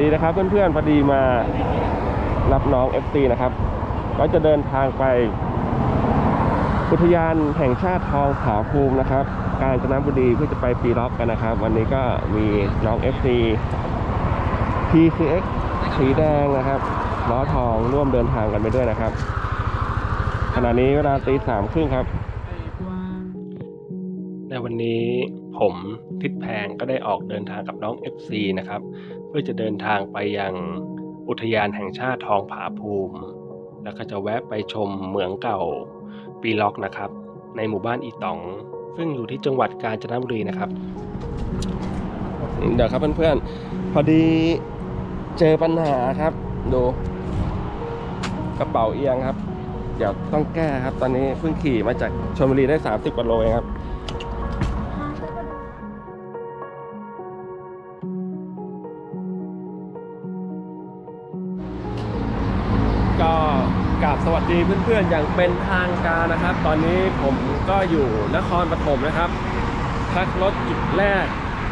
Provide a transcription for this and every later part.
ดีนะครับเพื่อนๆพอดีมารับน้อง FC นะครับ ก็จะเดินทางไป อุทยานแห่งชาติทองผาภูมินะครับ กาญจนบุรีเพื่อจะไปปีล็อกกันนะครับ วันนี้ก็มีน้อง FC PCX สีแดงนะครับล้อทองร่วมเดินทางกันไปด้วยนะครับ ขณะนี้เวลาตีสามครึ่งครับ ผมทิศแพงก็ได้ออกเดินทางกับน้อง FC นะครับ เพื่อจะเดินทางไปยังอุทยานแห่งชาติทองผาภูมิ แล้วก็จะแวะไปชมเหมืองเก่าปีล็อกนะครับ ในหมู่บ้านอีตอง ซึ่งอยู่ที่จังหวัดกาญจนบุรีนะครับ เดี๋ยวครับเพื่อนๆ พอดีเจอปัญหาครับ ดูกระเป๋าเอียงครับ เดี๋ยวต้องแก้ครับ ตอนนี้เพิ่งขี่มาจากชลบุรีได้ 30กว่าโลเองครับ ราบสวัสดีเพื่อนๆอย่างเป็นทางการนะครับ ตอนนี้ผมก็อยู่นครปฐมนะครับพักรถจุดแรก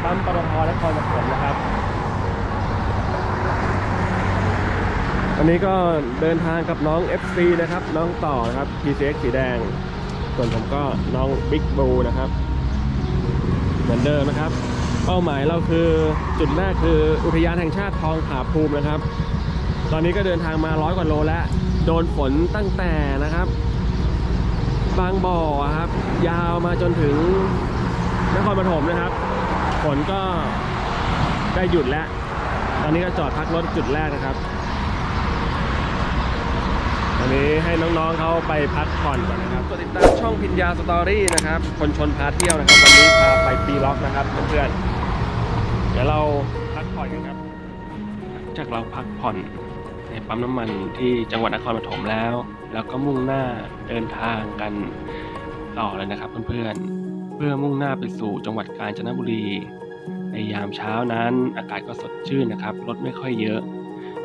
ปั๊มปตทนครปฐมนะครับวันนี้ก็เดินทางกับน้อง FC นะครับ น้องต่อนะครับ PCX สีแดง ส่วนผมก็น้องบิ๊กบูนะครับ เหมือนเดิมนะครับ เป้าหมายเราคือจุดแรกคืออุทยานแห่งชาติทองผาภูมินะครับ ตอนนี้ก็เดินทางมาร้อยกว่าโลแล้ว โดนฝนตั้งแต่นะครับ บางบ่อครับ ยาวมาจนถึงนครปฐมนะครับ ฝนก็ได้หยุดแล้ว ตอนนี้ก็จอดพักรถจุดแรกนะครับวันนี้ให้น้องๆเขาไปพักผ่อนก่อนนะครับกดติดตามช่องพิญญาสตอรี่นะครับ คนชนพาเที่ยวนะครับ วันนี้พาไปปีล็อกนะครับเพื่อนๆเดี๋ยวเราพักผ่อนกันครับ จากเราพักผ่อน ในปั๊มน้ำมันที่จังหวัดนครปฐมแล้ว แล้วก็มุ่งหน้าเดินทางกันต่อเลยนะครับเพื่อนๆ เพื่อมุ่งหน้าไปสู่จังหวัดกาญจนบุรี ในยามเช้านั้นอากาศก็สดชื่นนะครับรถไม่ค่อยเยอะ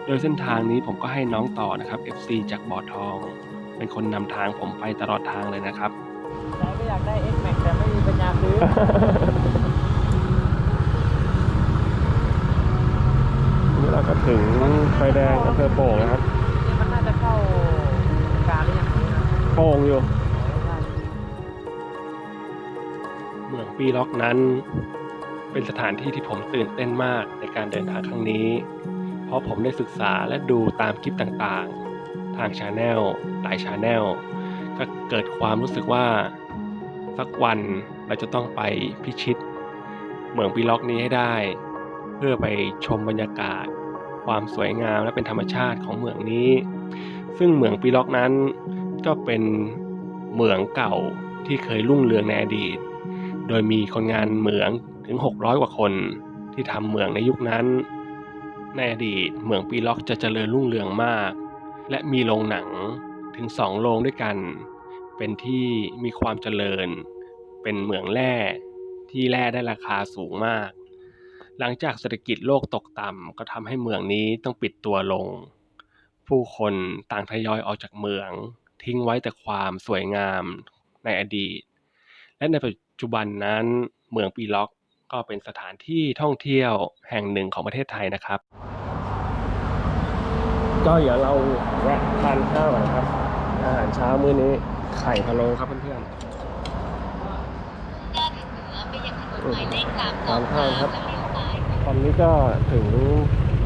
โดยเส้นทางนี้ผมก็ให้น้องต่อนะครับ FC จากบ่อทอง เป็นคนนำทางผมไปตลอดทางเลยนะครับใจก็อยากได้ X Max แต่ไม่มีปัญญาซื้อ นี่เราก็ถึงไฟแดงอำเภอโป่งนะครับนี่มันน่าจะเข้าการหรือยังโป่งอยู่เมืองปีล็อกนั้น เป็นสถานที่ที่ผมตื่นเต้นมากในการเดินทางครั้งนี้ เพราะผมได้ศึกษาและดูตามคลิปต่างๆ ทางชาแนลหลายชาแนลก็เกิดความรู้สึกว่าสักวันเราจะต้องไปพิชิต เมืองปีล็อกนี้ให้ได้ เพื่อไปชมบรรยากาศ ความสวยงามและเป็นธรรมชาติของเมืองนี้ ซึ่งเหมืองปีล็อกนั้น ก็เป็นเหมืองเก่าที่เคยรุ่งเรืองในอดีต โดยมีคนงานเหมืองถึง 600 กว่าคนที่ทำเหมืองในยุคนั้น ในอดีตเหมืองปีล็อกจะเจริญรุ่งเรืองมาก และมีโรงหนังถึง2โรงด้วยกัน เป็นที่มีความเจริญ เป็นเหมืองแร่ที่แร่ได้ราคาสูงมาก หลังจากเศรษฐกิจโลกตกต่ำก็ทำให้เมืองนี้ต้องปิดตัวลง ผู้คนต่างทยอยออกจากเมือง ทิ้งไว้แต่ความสวยงามในอดีต และในปัจจุบันนั้นเมืองปีล็อกก็เป็นสถานที่ท่องเที่ยวแห่งหนึ่งของประเทศไทยนะครับ ก็เดี๋ยวเราแวะทานข้าวก่อนนะครับ อาหารเช้ามื้อนี้ไข่พะโล้ครับเพื่อนๆทานข้าวครับ ตอนนี้ก็ถึง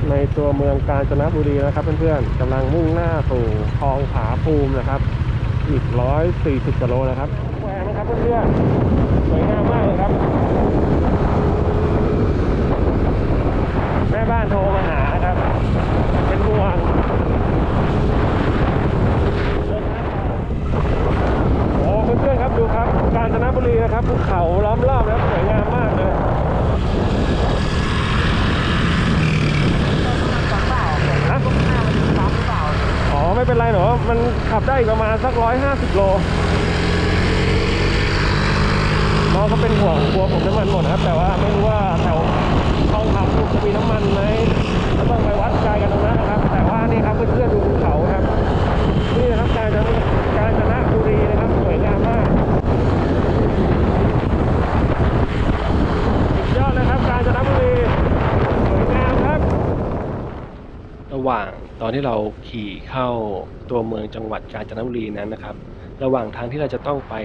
ในตัวเมืองกาญจนบุรีนะครับเพื่อนๆกำลังมุ่งหน้าสู่คลองผาภูมินะครับ อีก 140กิโลนะครับแหวนะครับเพื่อนๆสวยงามมากเลยครับ แม่บ้านโทรมาหานะครับ เป็นห่วงโอ้เพื่อนๆครับดูครับ กาญจนบุรีนะครับภูเขาล้อมรอบนะครับสวยงามมาก มันขับได้ อีกประมาณสักร้อยห้าสิบโลน้องเขาเป็นห่วงกลัวผมน้ำมันหมดนะครับ แต่ว่าไม่รู้ว่าแถวคลองขับจะมีน้ำมันไหมก็ต้องไปวัดใจกันตรงนั้นนะครับ แต่ว่านี่ครับเพื่อนๆดูภูเขาครับ นี่นะครับการจะการจนะบุรีนะครับสวยงามมากสุดยอดนะครับการจนะบุรีสวยงามครับ ระหว่าง ตอนที่เราขี่เข้าตัวเมืองจังหวัดกาญจนบุรีนั้นนะครับ ระหว่างทางที่เราจะต้องไป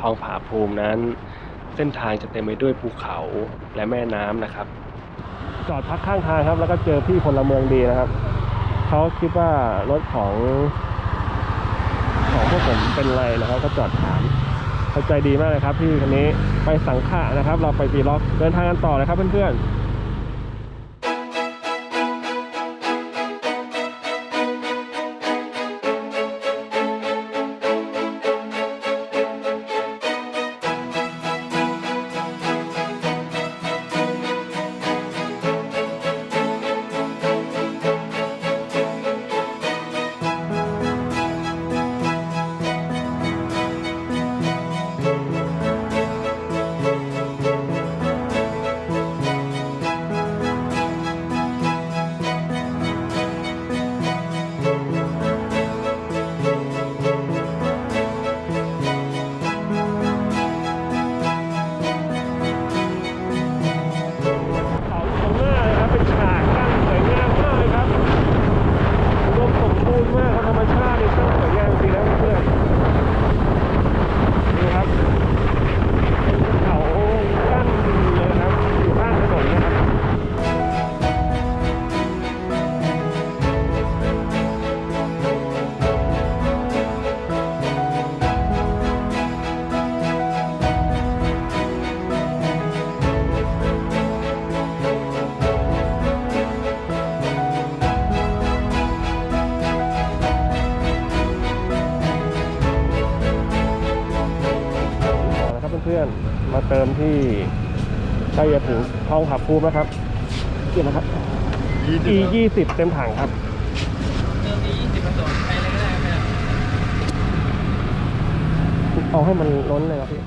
ทองผาภูมินั้น เส้นทางจะเต็มไปด้วยภูเขาและแม่น้ำนะครับ จอดพักข้างทางครับ แล้วก็เจอพี่พลเมืองดีนะครับเขาคิดว่ารถของของพวกผมเป็นไรนะครับก็จอดถามเข้าใจดีมากเลยครับพี่คนนี้ไปสังขะนะครับ เราไปปีล็อกเดินทางกันต่อเลยครับเพื่อนๆ ใกล้จะถึงท้องผับภูมิแล้วครับเกี่ยวนะครับ E ยี่สิบเต็มถังครับเติมนี้ยี่สิบผสมไปเลยก็ได้ไหมครับเอาให้มันล้นเลยครับพี่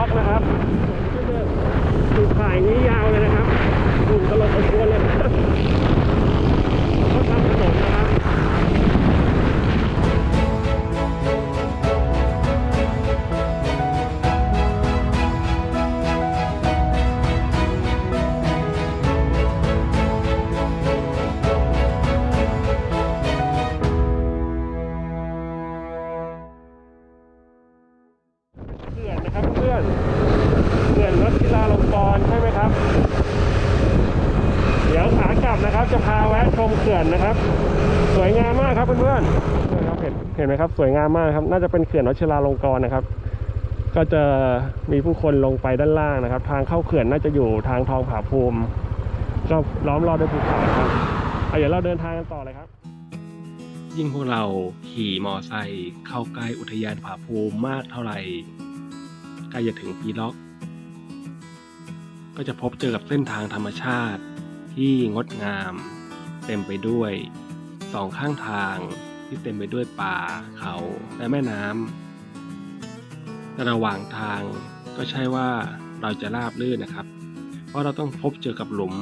ล็อกนะครับามากครับ น่าจะเป็นเขื่อนวชิราลงกรณ์นะครับ ก็จะมีผู้คนลงไปด้านล่างนะครับ ทางเข้าเขื่อนน่าจะอยู่ทางทองผาภูมิ ก็ล้อมรอบด้วยภูเขาครับเอาเดี๋ยวเราเดินทางกันต่อเลยครับ ยิ่งพวกเราขี่มอไซค์เข้าใกล้อุทยานผาภูมิมากเท่าไหร่ใกล้จะถึงปีล็อก ก็จะพบเจอกับเส้นทางธรรมชาติที่งดงาม เต็มไปด้วยสองข้างทาง ที่เต็มไปด้วยป่าเขาและแม่น้ำแต่ระหว่างทางก็ใช่ว่าเราจะราบลื่นนะครับ เพราะเราต้องพบเจอกับหลุม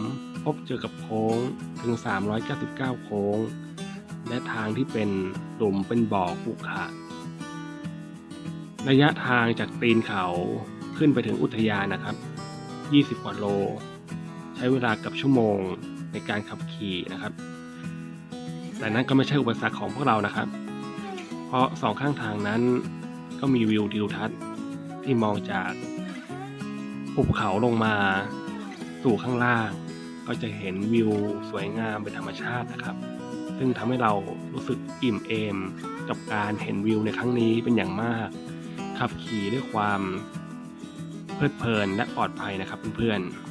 พบเจอกับโค้งถึง 399 โค้ง และทางที่เป็นหลุมเป็นบ่อขรุขระระยะทางจากตีนเขาขึ้นไปถึงอุทยานนะครับ 20 กว่าโล ใช้เวลากับชั่วโมงในการขับขี่นะครับ แต่นั่นก็ไม่ใช่อุปสรรคของพวกเรานะครับ เพราะสองข้างทางนั้นก็มีวิวทิวทัศน์ที่มองจากภูเขาลงมาสู่ข้างล่าง ก็จะเห็นวิวสวยงามเป็นธรรมชาตินะครับ ซึ่งทำให้เรารู้สึกอิ่มเอมกับการเห็นวิวในครั้งนี้เป็นอย่างมาก ขับขี่ด้วยความเพลิดเพลินและปลอดภัยนะครับเพื่อนๆ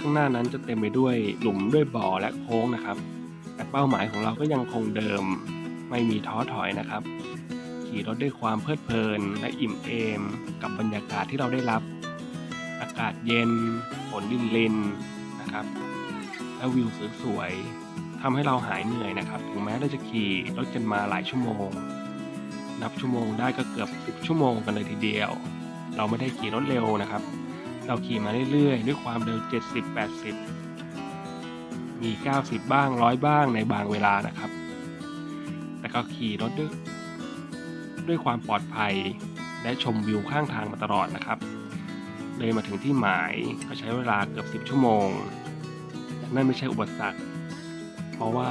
ข้างหน้านั้นจะเต็มไปด้วยหลุมด้วยบ่อและโค้งนะครับ แต่เป้าหมายของเราก็ยังคงเดิม ไม่มีท้อถอยนะครับ ขี่รถด้วยความเพลิดเพลิน และอิ่มเอม กับบรรยากาศที่เราได้รับ อากาศเย็นฝนลินลินนะครับ และวิวสวยๆทำให้เราหายเหนื่อยนะครับ ถึงแม้เราจะขี่รถกันมาหลายชั่วโมง นับชั่วโมงได้ก็เกือบ10ชั่วโมงกันเลยทีเดียว เราไม่ได้ขี่รถเร็วนะครับ เราขี่มาเรื่อยๆ ด้วยความเร็ว 70 80 มี 90 บ้าง 100 บ้างในบางเวลานะครับ แต่ก็ขี่รถด้วยด้วยความปลอดภัยและชมวิวข้างทางมาตลอดนะครับ เลยมาถึงที่หมายก็ใช้เวลาเกือบ 10 ชั่วโมง นั่นไม่ใช่อุปสรรค เพราะว่า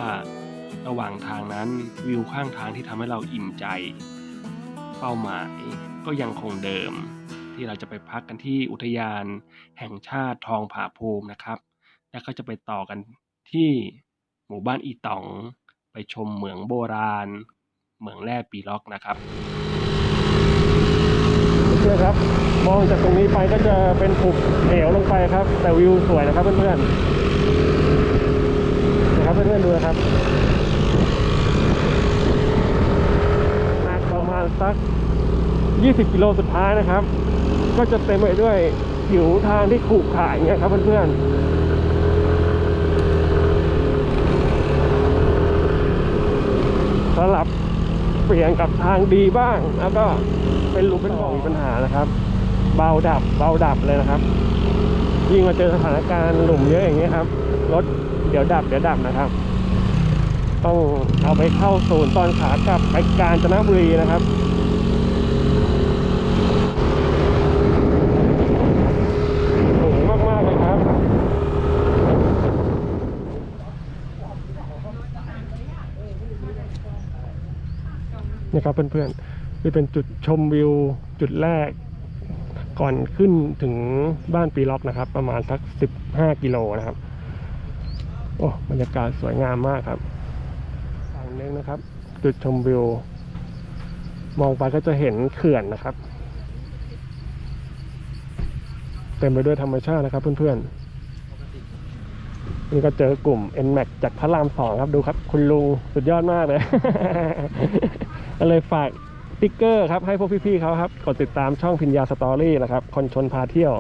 ระหว่างทางนั้นวิวข้างทางที่ทำให้เราอิ่มใจ เป้าหมายก็ยังคงเดิม ที่เราจะไปพักกันที่อุทยานแห่งชาติทองผาภูมินะครับ แล้วก็จะไปต่อกันที่หมู่บ้านอีตอง ไปชมเหมืองโบราณ เหมืองแร่ปีล็อกนะครับเพื่อนครับ มองจากตรงนี้ไปก็จะเป็นภูเหวลงไปครับ แต่วิวสวยนะครับเพื่อนๆนะครับเพื่อนๆดูนะครับประมาณสัก 20 กิโลสุดท้ายนะครับ ก็จะเต็มไปด้วยผิวทางที่ขรุขระอย่างเงี้ยครับเพื่อนๆสลับเปลี่ยนกับทางดีบ้าง แล้วก็เป็นลุมเป็นบ่อมีปัญหานะครับ เบาดับเบาดับเลยนะครับ ยิ่งมาเจอสถานการณ์หลุมเยอะอย่างเงี้ยครับรถเดี๋ยวดับเดี๋ยวดับนะครับ ต้องเอาไปเข้าศูนย์ตอนขากลับไปกาญจนบุรีนะครับ สูงมาก ๆ เลยครับ ครับเพื่อนๆนี่เป็นจุดชมวิวจุดแรก ก่อนขึ้นถึงบ้านปีล็อกนะครับ ประมาณสัก 15 กิโลนะครับ โอ้บรรยากาศสวยงามมากครับฝั่งนึงนะครับ จุดชมวิว มองไปก็จะเห็นเขื่อนนะครับ เต็มไปด้วยธรรมชาตินะครับเพื่อนๆนี่ก็เจอกลุ่ม NMAX จากพระรามสองครับดูครับ คุณลุงสุดยอดมากเลย ก็เลยฝากติ๊กเกอร์ครับให้พวกพี่ๆเขาครับ กดติดตามช่องพิญญาสตอรี่นะครับ คนชนพาเที่ยว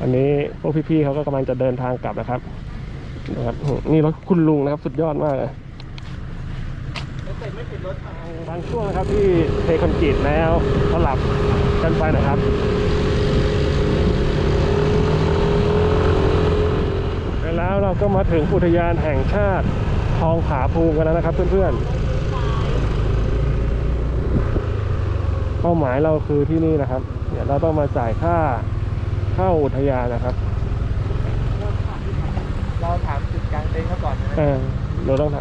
อันนี้พวกพี่ๆเขาก็กำลังจะเดินทางกลับนะครับนะครับ นี่รถคุณลุงนะครับ สุดยอดมากเลยบางช่วงนะครับที่เทคอนกรีตแล้วสลับกันไปนะครับแล้วเราก็มาถึงอุทยานแห่งชาติทองผาภูมิกันแล้วนะครับเพื่อนๆ เป้าหมายเราคือที่นี่นะครับ เดี๋ยวเราต้องมาจ่ายค่าเข้าอุทยานนะครับ เราถามจุดกลางเต็นท์เขาก่อนนะเออเราต้องท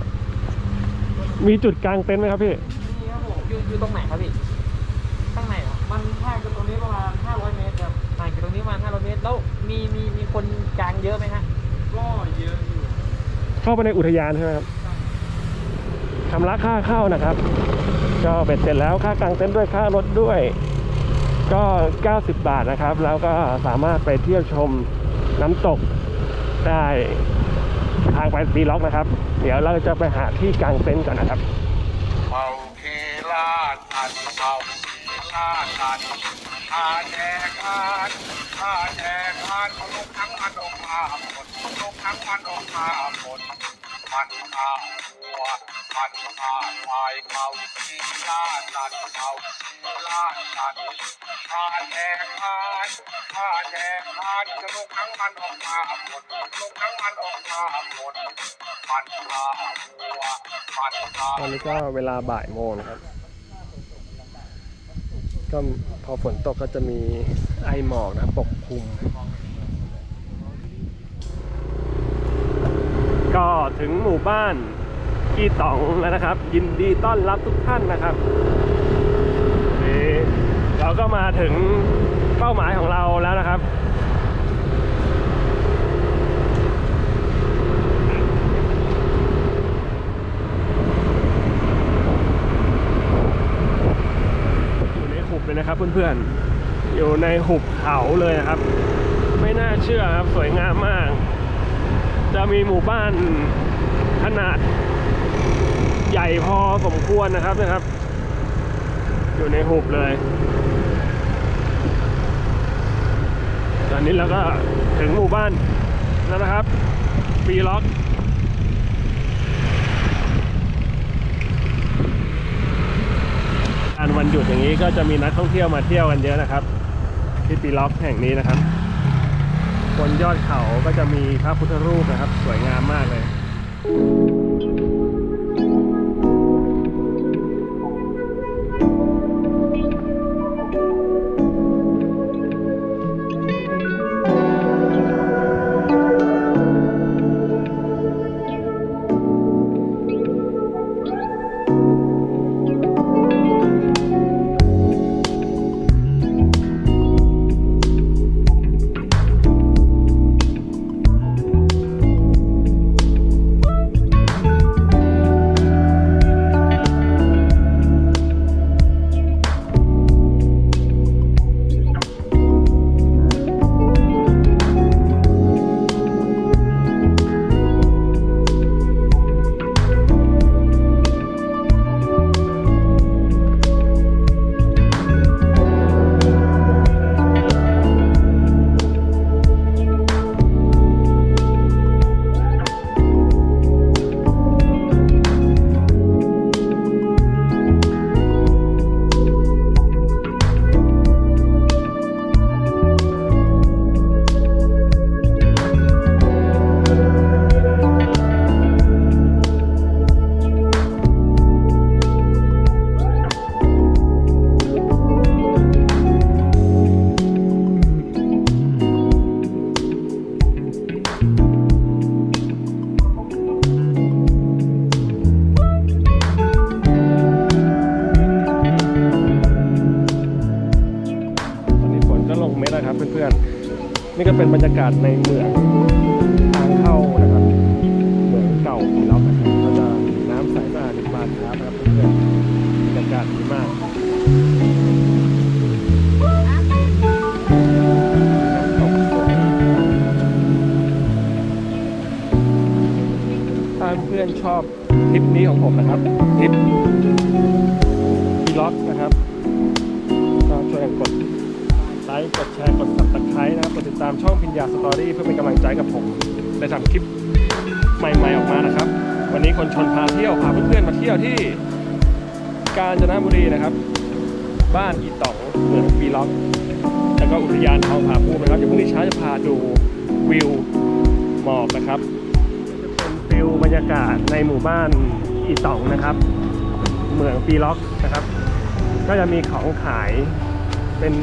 ำมีจุดกลางเต็นท์ไหมครับพี่นี่ครับผมอยู่อยู่ตรงไหนครับพี่ข้างในเหรอมันห่างจากตรงนี้ประมาณ 500 เมตรครับห่างจากตรงนี้ประมาณ 500 เมตร แล้วมีมีมีคนกลางเยอะไหมฮะ ก็เยอะอยู่ เข้าไปในอุทยานใช่ไหมครับชำระค่าเข้านะครับ ก็เบ็ดเสร็จแล้วค่ากลางเต็นท์ด้วยค่ารถด้วย ก็ 90 บาทนะครับ แล้วก็สามารถไปเที่ยวชมน้ำตกได้ทางไปปีล็อกนะครับ เดี๋ยวเราจะไปหาที่กลางเต็นท์ก่อนนะครับเมาคีลาดอันเมาฆ่าสัตว์ฆ่าแดกทานฆ่าแดกทานเอาลงทั้งมันออกมาหมดลงทั้งมันออกมาหมด มันฆ่าวัวมันฆ่าควายเขาที่ล่าสัตว์เขาที่ล่าสัตว์ฆ่าแดกทานฆ่าแดกทานจะลงทั้งมันออกมาหมดลงทั้งมันออกมาหมดมันฆ่าวัวมันฆ่าตอนนี้ก็เวลาบ่ายโมงครับ ก็พอฝนตกก็จะมีไอหมอกนะปกคลุม ก็ ถึงหมู่บ้านกีตองแล้วนะครับ ยินดีต้อนรับทุกท่านนะครับนี่เราก็มาถึงเป้าหมายของเราแล้วนะครับอยู่ในหุบเลยนะครับเพื่อนๆ อยู่ในหุบเขาเลยนะครับ ไม่น่าเชื่อครับ สวยงามมาก จะมีหมู่บ้านขนาดใหญ่พอสมควรนะครับนะครับ อยู่ในหุบเลย ตอนนี้เราก็ถึงหมู่บ้านแล้วนะครับปีล็อกการวันหยุดอย่างนี้ก็จะมีนักท่องเที่ยวมาเที่ยวกันเยอะนะครับ ที่ปีล็อกแห่งนี้นะครับ บนยอดเขาก็จะมีพระพุทธรูปนะครับ สวยงามมากเลย รรยากาศในเมือง ที่ยวที่กาญจนบุรีนะครับ บ้านอีต๋องเมืองปีล็อกแล้วก็อุทยานทองผาภูมินะครับเดี๋ยวพรุ่งนี้เช้าจะพาดูวิวหมอกนะครับจะเป็นฟิลบรรยากาศในหมู่บ้านอีต๋องนะครับ เมืองปีล็อกนะครับ ก็จะมีของขายเป็น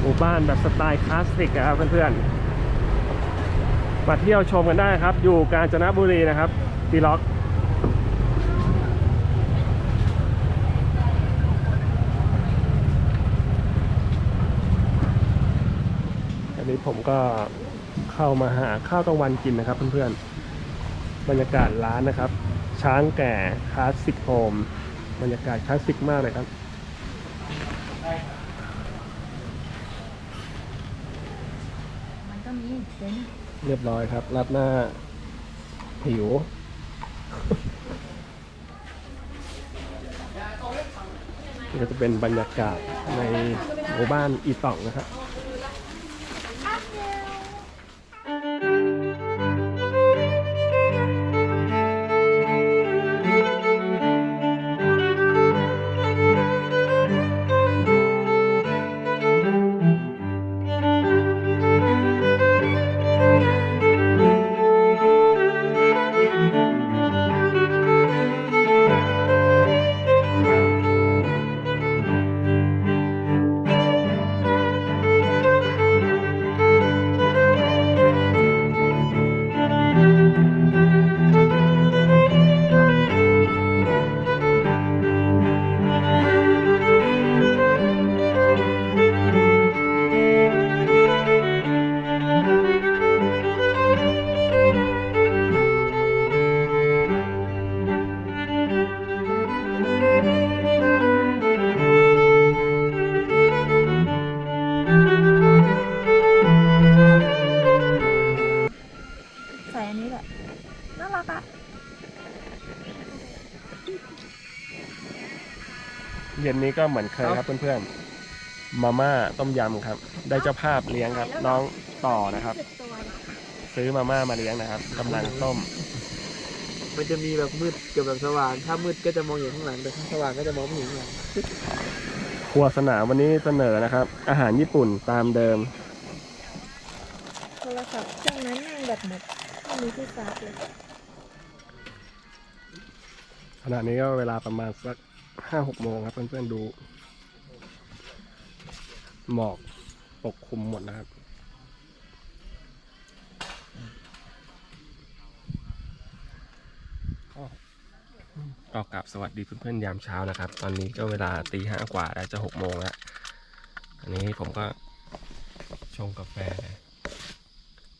หมู่บ้านแบบสไตล์คลาสสิกอะครับเพื่อนๆมาเที่ยวชมกันได้ครับ อยู่กาญจนบุรีนะครับปีล็อก อันนี้ ผมก็เข้ามาหาข้าวกลางวันกินนะครับเพื่อนๆ บรรยากาศร้านนะครับ ช้างแก่คลาสสิกโฮมบรรยากาศคลาสสิกมากเลยครับมันก็มีเต็นท์เรียบร้อยครับรัดหน้าหิวนี่ก็จะเป็นบรรยากาศในหมู่บ้านอีต่องนะครับ เย็นนี้ก็เหมือนเคยครับเพื่อนๆ มาม่าต้มยำครับ ได้เจ้าภาพเลี้ยงครับ น้องต่อนะครับ ซื้อมาม่ามาเลี้ยงนะครับกำลังต้ม มันจะมีแบบมืดกับแบบสว่าง ถ้ามืดก็จะมองเห็นข้างหลัง แต่ถ้าสว่างก็จะมองไม่เห็นข้างหลังครัวสนามวันนี้เสนอนะครับ อาหารญี่ปุ่นตามเดิมโทรศัพท์เครื่องนั้นแม่งแบบหมดไม่มีที่ชาร์จเลยขณะนี้ก็เวลาประมาณสัก ห้าหกโมงครับเพื่อนๆดู หมอกปกคลุมหมดนะครับ ก็กลับสวัสดีเพื่อนๆยามเช้านะครับ ตอนนี้ก็เวลาตีห้ากว่าแล้วจะหกโมงแล้ว อันนี้ผมก็ชงกาแฟ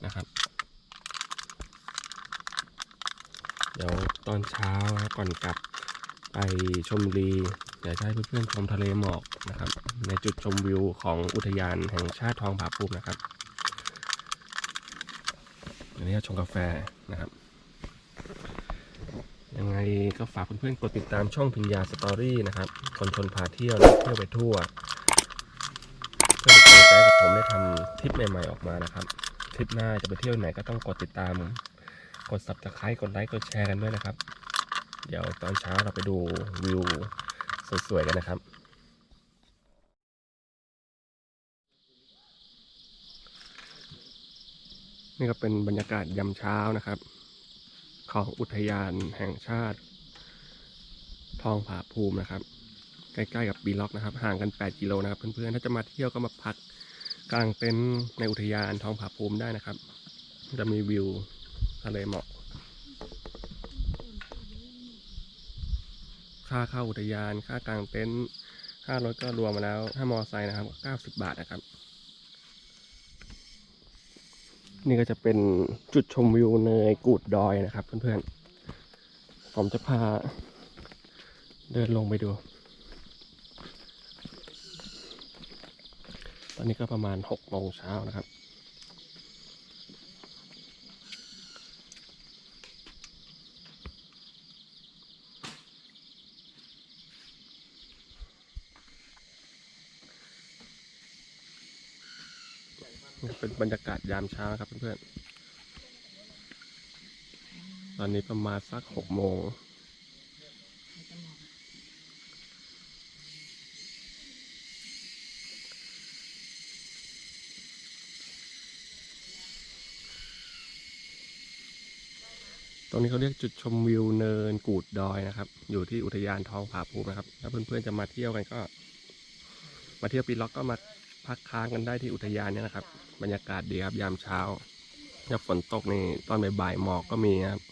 นะครับเดี๋ยวตอนเช้าก่อนกลับ ไปชมรีเดี๋ยวจะให้เพื่อนๆชมทะเลหมอกนะครับ ในจุดชมวิวของอุทยานแห่งชาติทองผาภูมินะครับอันนี้ชงกาแฟนะครับ ยังไงก็ฝากเพื่อนๆกดติดตามช่องพิญญาสตอรี่นะครับคนชนพาเที่ยวและเที่ยวไปทั่วเพื่อเป็นกำลังใจกับผมได้ทำทริปใหม่ๆออกมานะครับทริปหน้าจะไปเที่ยวไหนก็ต้องกดติดตาม กด subscribe กดไลค์กดแชร์กันด้วยนะครับ เดี๋ยวตอนเช้าเราไปดูวิวสวยๆกันนะครับ นี่ก็เป็นบรรยากาศยามเช้านะครับ ของอุทยานแห่งชาติ ทองผาภูมินะครับ ใกล้ๆกับบีล็อกนะครับ ห่างกัน 8 กิโลนะครับ เพื่อนๆถ้าจะมาเที่ยวก็มาพักกลางเต็นท์ในอุทยานทองผาภูมิได้นะครับ จะมีวิวทะเลหมอก ค่าเข้าอุทยาน ค่ากลางเต็นท์ค่ารถก็รวมมาแล้วถ้ามอไซค์นะครับ90บาทนะครับ นี่ก็จะเป็นจุดชมวิวเนยกูดดอยนะครับ เพื่อนๆ ผมจะพาเดินลงไปดู ตอนนี้ก็ประมาณ6โมงเช้านะครับ เป็นบรรยากาศยามเช้าครับเพื่อนๆ ตอนนี้ประมาณสักหกโมง ตรงนี้เขาเรียกจุดชมวิวเนินกูดดอยนะครับ อยู่ที่อุทยานทองผาภูมินะครับ ถ้าเพื่อนๆจะมาเที่ยวกันก็ มาเที่ยวปีล็อกก็มา พักค้างกันได้ที่อุทยานเนี่ยนะครับ บรรยากาศดีครับยามเช้าถ้าฝนตกนี่ตอนบ่ายๆหมอกก็มีครับ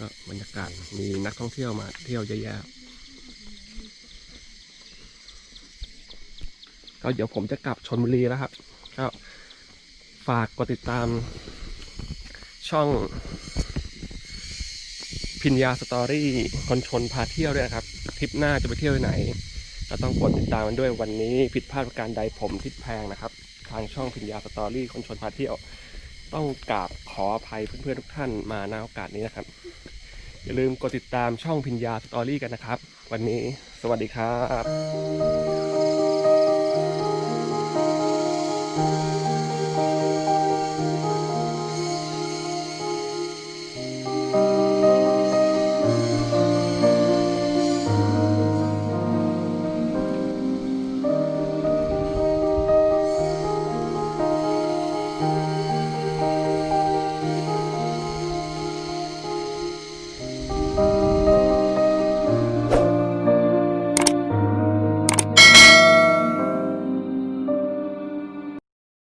ก็บรรยากาศมีนักท่องเที่ยวมาเที่ยวเยอะแยะก็เดี๋ยวผมจะกลับชนบุรีแล้วครับก็ฝากกดติดตามช่อง พิญญาสตอรี่คนชนพาเที่ยวด้วยนะครับทริปหน้าจะไปเที่ยวที่ไหนก็ต้องกดติดตามกันด้วยวันนี้ผิดพลาดประการใดผมทิศแพงนะครับ ทางช่องพิญญาสตอรี่คนชนพาเที่ยว ต้องกราบขออภัยเพื่อนๆทุกท่านมาณโอกาสนี้นะครับ อย่าลืมกดติดตามช่องพิญญาสตอรี่กันนะครับ วันนี้สวัสดีครับ